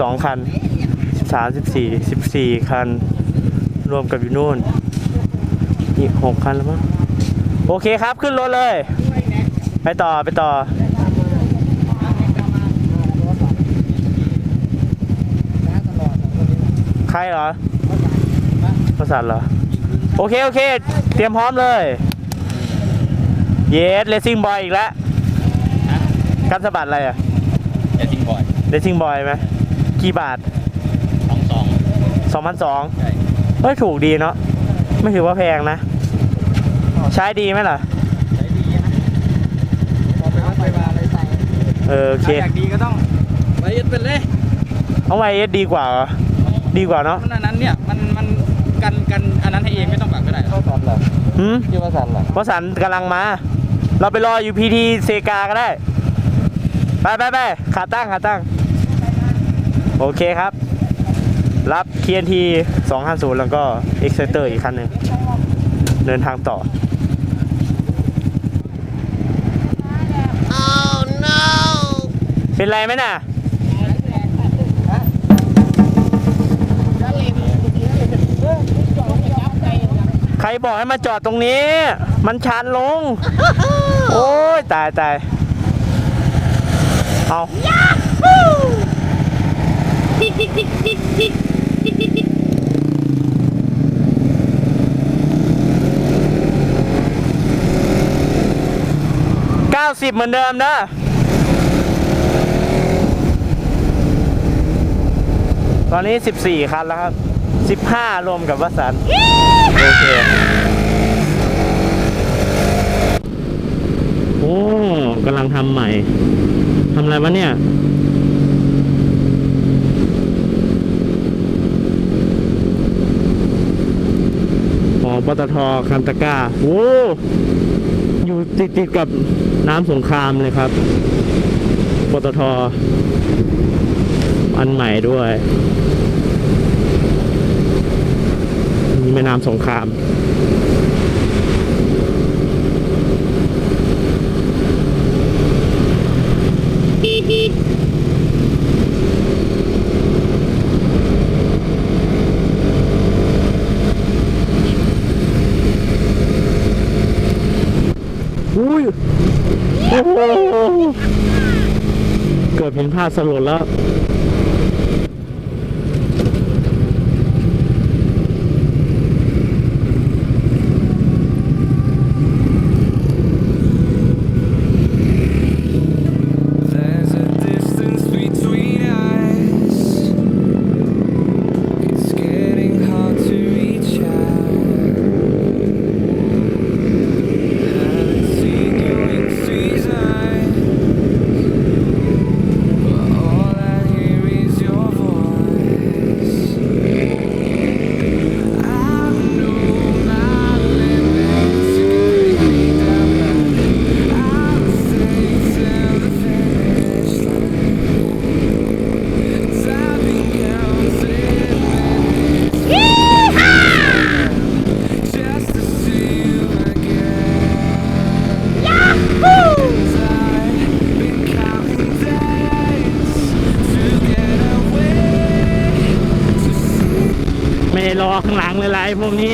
สองคันสามสิบสี่สิบสี่คัน รวมกับอยู่นู่น อีกหกคันแล้วมั้ง โอเคครับขึ้นรถเลย ไปต่อไปต่อใครเหรอประสานเหรอ โอเค โอเค เตรียมพร้อมเลย เยสเลสซิ่งบอยอีกแล้ว กันสะบัดอะไรอะจะทิ้งบ่อยเลสซิ่งบอยไหม กี่บาทสองสองสองพันสองใช่เฮ้ยถูกดีเนาะไม่ถือว่าแพงนะ ใช้ดีไหมล่ะ ใช้ดีนะพอไปวัดไปวาอะไรใส่เออโอเคถ้าอยากดีก็ต้องไปยึดเป็นเลยเอาไวเอสดีกว่าเหรอดีกว่าเนาะมันอันนั้นเนี่ยมันมันกันกันอันนั้นให้เองไม่ต้องปักก็ได้เข้าสันเหรอหืมชื่อว่าสันเหรอวสันต์กำลังมา เราไปรออยู่พีทีเซกาก็ได้ ไปไปไปขาตั้งขาตั้ง โอเคครับ รับ TNT 250 แล้วก็ Exciter อีกคันหนึ่ง เดินทางต่อเป็นไรไหมน่ะ ใครบอกให้มาจอดตรงนี้ มันชันลง โอ้ย ตายตายเอา เก้าสิบเหมือนเดิมนะตอนนี้ 14 คันแล้วครับ 15 รวมกับวัสันโอเคโอ้กำลังทำใหม่ทำอะไรวะเนี่ย ปตทคันตะก้าโอ้อยู่ติดติดๆกับน้ำสงครามเลยครับ ปตท อันใหม่ด้วยมีแม่น้ำสงคราม อุ้ย โอ้โห พาสลดแล้ว พวกนี้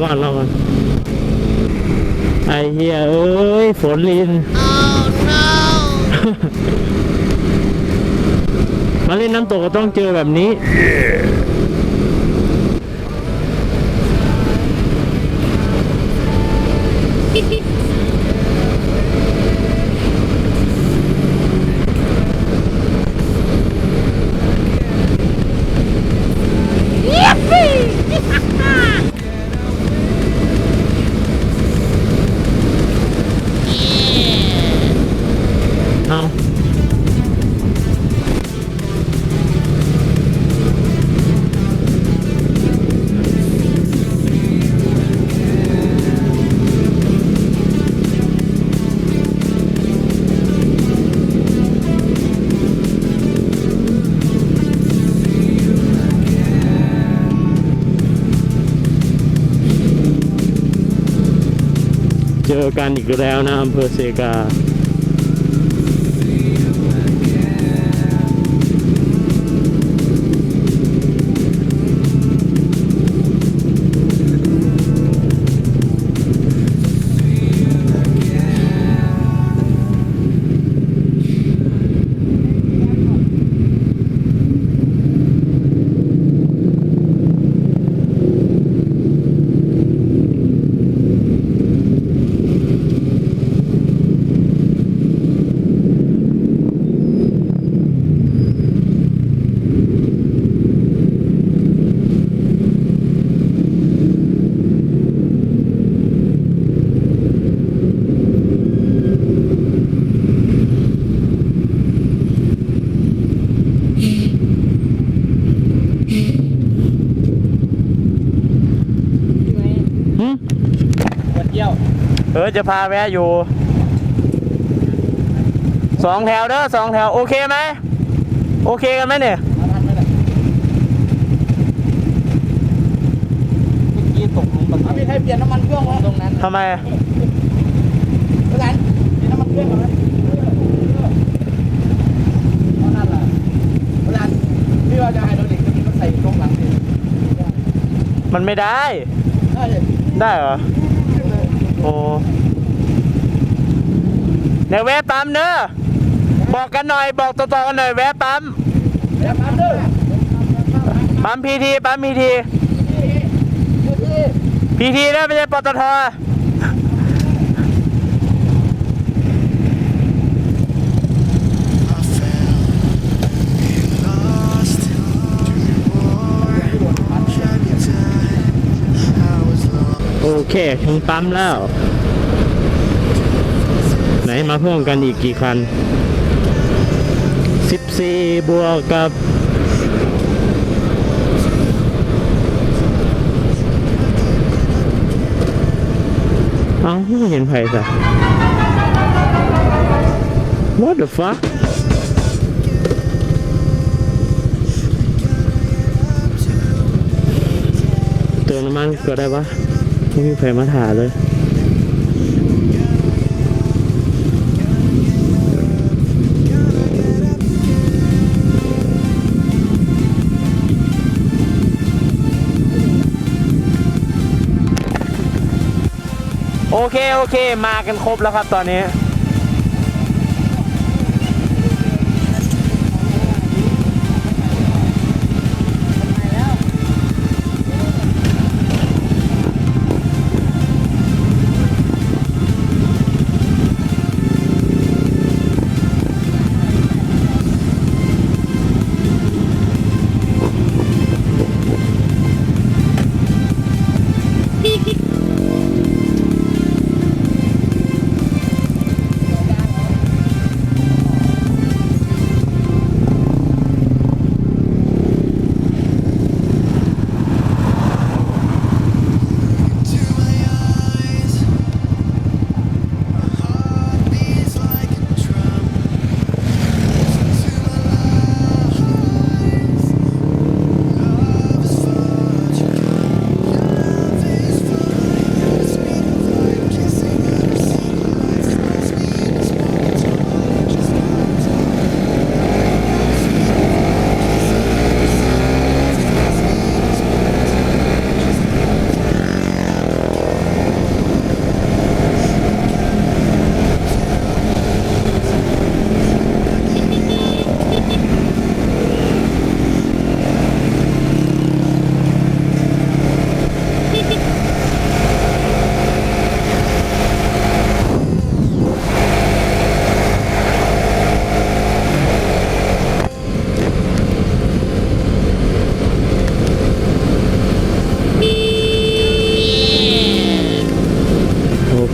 ก่อนรอก่อนไอ้เหี้ยเอ้ยฝนลินมาเล่นน้ำตกก็ต้องเจอแบบนี้ Thank อกันอีกแล้วนะอำเภอเซกา หึปวดเยี่ยวเออจะพาแวะอยู่สองแถวเด้อสองแถวโอเคไหมโอเคกันไหมเนี่ยมาทันไหมล่ะเมื่อกี้ตกหลุมปะมีใครเปลี่ยนน้ำมันเครื่องไหมตรงนั้นทำไมเพื่อนเปลี่ยนน้ำมันเครื่องไหมเพราะนั่นแหละเวลาพี่ว่าจะไฮโดรลิกจะมีรถใส่ตรงหลังดิมันไม่ได้ได้เลย ได้เหรอ โอ้เดี๋ยวแวะปั๊มเนอะบอกกันหน่อย บอกต่อๆกันหน่อย แวะปั๊มปั๊มพีทีปั๊มพีทีปั๊มพีทีพีทีนะไม่ใช่ปตท โอเคถึงปั๊มแล้ว ไหนมาเพิ่มกันอีกกี่คัน 14 บวกกับ เอ้าไม่เห็นไผ่สะ What the fuck เติมน้ำมันก็ได้ปะ ไม่มีใครมาถ่ายเลยโอเค โอเค มากันครบแล้วครับตอนนี้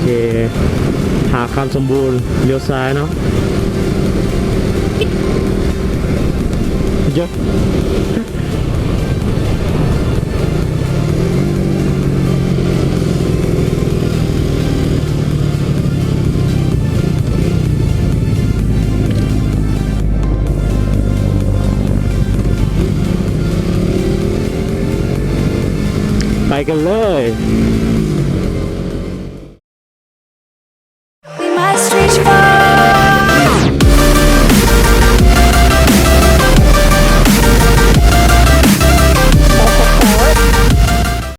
เคหาคำสมบูรณ์เลี้ยวซ้ายเนาะเยอะไปกันเลย